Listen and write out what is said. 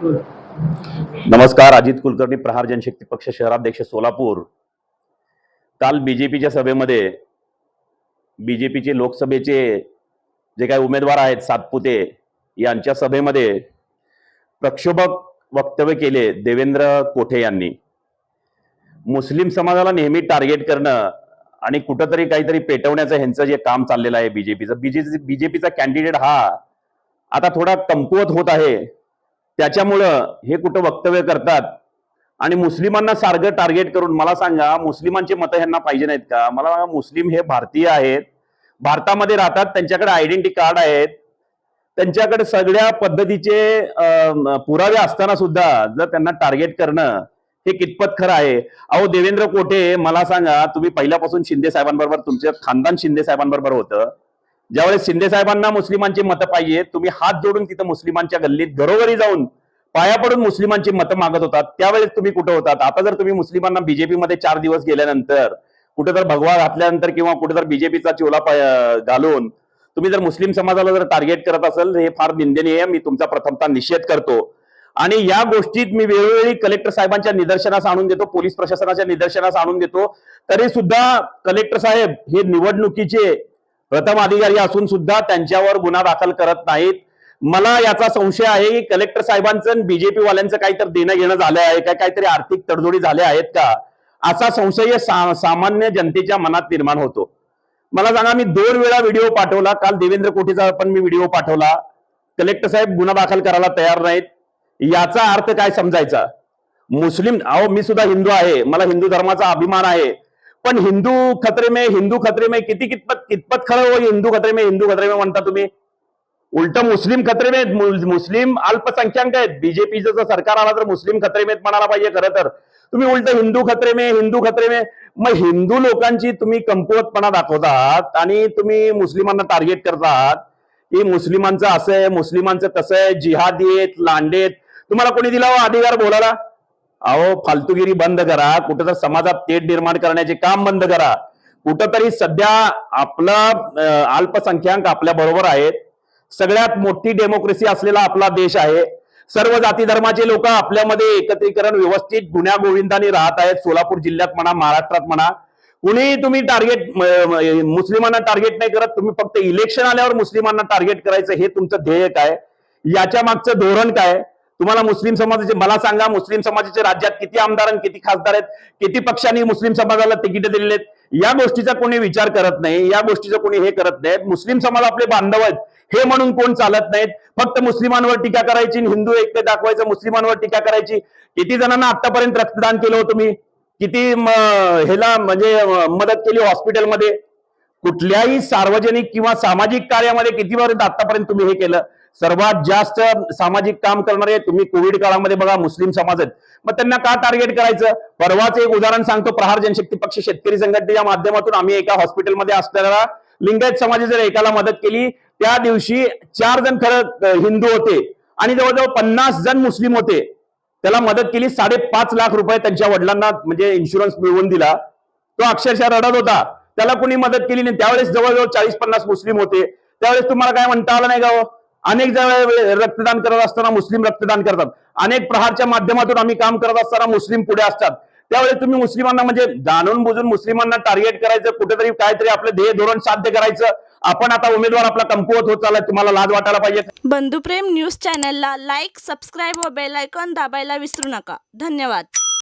नमस्कार अजित कुलकर्णी प्रहार जनशक्ती पक्ष शहराध्यक्ष सोलापूर. काल बीजेपीच्या सभेमध्ये बीजेपीचे लोकसभेचे जे काही उमेदवार आहेत सातपुते यांच्या सभेमध्ये प्रक्षोभक वक्तव्य केले देवेंद्र कोठे यांनी. मुस्लिम समाजाला नेहमी टार्गेट करणं आणि कुठंतरी काहीतरी पेटवण्याचं ह्यांचं जे काम चाललेलं आहे बीजेपीचं बीजेपी बीजेपीचा कॅन्डिडेट हा आता थोडा कमकुवत होत आहे. त्याच्यामुळं हे कुठं वक्तव्य करतात? आणि मुस्लिमांना सारखं टार्गेट करून मला सांगा मुस्लिमांचे मतं ह्यांना पाहिजे नाहीत का? मला सांगा, मुस्लिम हे भारतीय आहेत. भारतामध्ये राहतात त्यांच्याकडे आयडेंटिटी कार्ड आहेत. त्यांच्याकडे सगळ्या पद्धतीचे पुरावे असताना सुद्धा जर त्यांना टार्गेट करणं हे कितपत खरं आहे? अहो देवेंद्र कोठे? मला सांगा तुम्ही पहिल्यापासून शिंदे साहेबांबरोबर तुमचं खानदान शिंदे साहेबांबरोबर होतं. ज्यावेळेस शिंदे साहेबांना मुस्लिमांची मतं पाहिजे तुम्ही हात जोडून तिथं मुस्लिमांच्या गल्लीत घरोघरी जाऊन पाया पडून मुस्लिमांची मतं मागत होतात त्यावेळेस तुम्ही कुठं होतात? आता जर तुम्ही मुस्लिमांना बीजेपी मध्ये चार दिवस गेल्यानंतर कुठे तर भगवा घातल्यानंतर किंवा कुठे तर बीजेपीचा चोला घालून तुम्ही जर मुस्लिम समाजाला जर टार्गेट करत असाल हे फार निंदनीय आहे मी तुमचा प्रथमता निषेध करतो. आणि या गोष्टीत मी वेळोवेळी कलेक्टर साहेबांच्या निदर्शनास आणून देतो पोलीस प्रशासनाच्या निदर्शनास आणून देतो. तरी सुद्धा कलेक्टर साहेब हे निवडणुकीचे प्रथम अधिकारी असून सुद्धा त्यांच्यावर गुन्हा दाखल करत नाहीत. मला याचा संशय आहे की कलेक्टर साहेबांचं बीजेपी वाल्यांचं काहीतरी देणं घेणं झालं आहे. का काहीतरी आर्थिक तडजोडी झाल्या आहेत का? असा संशय सा- सामान्य जनतेच्या मनात निर्माण होतो. मला सांगा मी दोन वेळा व्हिडिओ पाठवला. काल देवेंद्र कोठेचा पण मी व्हिडिओ पाठवला. कलेक्टर साहेब गुन्हा दाखल करायला तयार नाहीत. याचा अर्थ काय समजायचा? मुस्लिम अहो मी सुद्धा हिंदू आहे. मला हिंदू धर्माचा अभिमान आहे. पण हिंदू खतरे में हिंदू खतरे में किती कितपत कितपत खरं हो? हिंदू खतरे में हिंदू खतरे में म्हणता तुम्ही? उलट मुस्लिम खतरे में मुस्लिम अल्पसंख्याक आहेत. बीजेपीचं जर सरकार आला तर मुस्लिम खतरे में म्हणायला पाहिजे खरं तर. तुम्ही उलट हिंदू खतरे में हिंदू खतरे में मग हिंदू लोकांची तुम्ही कमकुवतपणा दाखवतात आणि तुम्ही मुस्लिमांना टार्गेट करतात. की मुस्लिमांचं असं आहे मुस्लिमांचं तसं आहे जिहादी आहेत लांडे आहेत तुम्हाला कोणी दिला हो अधिकार बोलायला? अहो फालतुगिरी बंद करा. कुठं तर समाजात तेढ निर्माण करण्याचे काम बंद करा. कुठंतरी सध्या आपला अल्पसंख्याक आपल्या बरोबर आहेत. सगळ्यात मोठी डेमोक्रेसी असलेला आपला देश आहे. सर्व जाती धर्माचे लोक आपल्यामध्ये एकत्रीकरण व्यवस्थित गुन्ह्या गोविंदाने राहत आहेत. सोलापूर जिल्ह्यात म्हणा महाराष्ट्रात म्हणा. कुणी तुम्ही टार्गेट मुस्लिमांना टार्गेट नाही करत. तुम्ही फक्त इलेक्शन आल्यावर मुस्लिमांना टार्गेट करायचं हे तुमचं ध्येय काय? याच्या मागचं धोरण काय? तुम्हाला मुस्लिम समाजाचे मला सांगा मुस्लिम समाजाच्या राज्यात किती आमदार आणि किती खासदार आहेत? किती पक्षांनी मुस्लिम समाजाला तिकीट दिलेले आहेत? या गोष्टीचा कोणी विचार करत नाही या गोष्टीचा कोणी हे करत नाहीत मुस्लिम समाज आपले बांधव आहेत. हे म्हणून कोण चालत नाहीत. फक्त मुस्लिमांवर टीका करायची आणि हिंदू एकटे दाखवायचं मुस्लिमांवर टीका करायची. किती जणांना आतापर्यंत रक्तदान केलं होतं तुम्ही? किती ह्याला म्हणजे मदत केली हॉस्पिटलमध्ये? कुठल्याही सार्वजनिक किंवा सामाजिक कार्यामध्ये किती पर्यंत आतापर्यंत तुम्ही हे केलं? सर्वात जास्त सामाजिक काम करणारे तुम्ही कोविड काळामध्ये बघा मुस्लिम समाज आहेत. मग त्यांना का टार्गेट करायचं? परवाच एक उदाहरण सांगतो प्रहार जनशक्ती पक्ष शेतकरी संघटनेच्या माध्यमातून आम्ही एका हॉस्पिटलमध्ये असणाऱ्या लिंगायत समाजाच्या जर एकाला मदत केली त्या दिवशी चार जण खरं हिंदू होते आणि जवळजवळ पन्नास जण मुस्लिम होते. त्याला मदत केली साडेपाच लाख रुपये त्यांच्या वडिलांना म्हणजे इन्शुरन्स मिळवून दिला. तो अक्षरशः रडत होता. त्याला कोणी मदत केली नाही. त्यावेळेस जवळजवळ चाळीस पन्नास मुस्लिम होते. त्यावेळेस तुम्हाला काय म्हणता आलं नाही का हो? अनेक जण रक्तदान करत असताना मुस्लिम रक्तदान करतात. अनेक प्रहारच्या माध्यमातून आम्ही काम करत असताना मुस्लिम पुढे असतात. त्यावेळेस तुम्ही मुस्लिमांना म्हणजे जाणून बुजून मुस्लिमांना टार्गेट करायचं कुठेतरी काहीतरी आपलं ध्येय धोरण साध्य करायचं. आपण आता उमेदवार आपला कमकुवत होत चालला तुम्हाला लाज वाटायला पाहिजे. बंधुप्रेम न्यूज चॅनलला लाईक सबस्क्राईब व बेल आयकॉन दाबायला विसरू नका. धन्यवाद.